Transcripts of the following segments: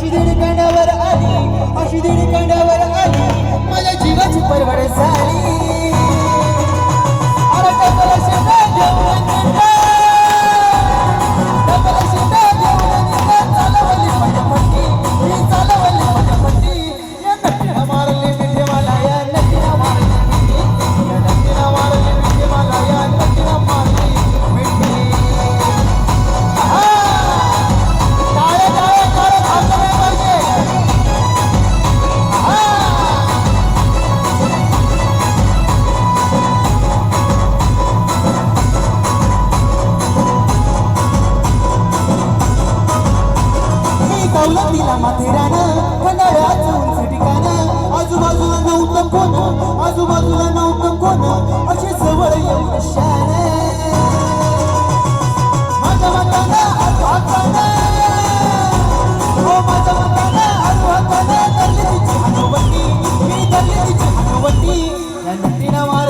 She did it, kind of, but I did. She did it, kind of. पर बड़े दिला माथेराना माथेरान कन्हाळ्याचं ठिकाण आजूबाजूला नव्हतं कोण आजूबाजूला नव्हतं कोण असे जवळ येऊ शान. हो, मी धरली तिची हनुवटी या मार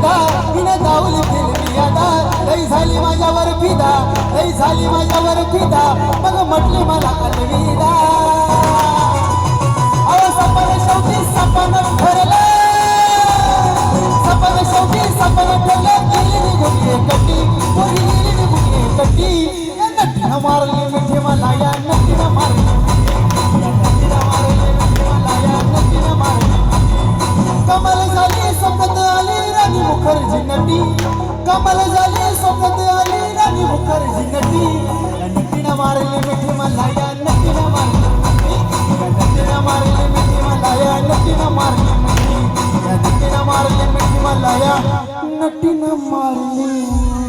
अदा तिने जाऊली केली अदा लई झाली माझ्यावर फिदा लई झाली माझ्यावर फिदा. मग म्हटली मला अलविदा. सपन शेवटी सपन भरला संपत आली राणी मुखर्जी नटी. कमल झाली संपत आली राणी मुखर्जी नटी. नटीनं मारले मिठी मला या नटीनं मारले नटीनं मारले मिठी मला या नटीनं मारले मिठी. नटीनं मारले मिठी मला या नटीनं मारले.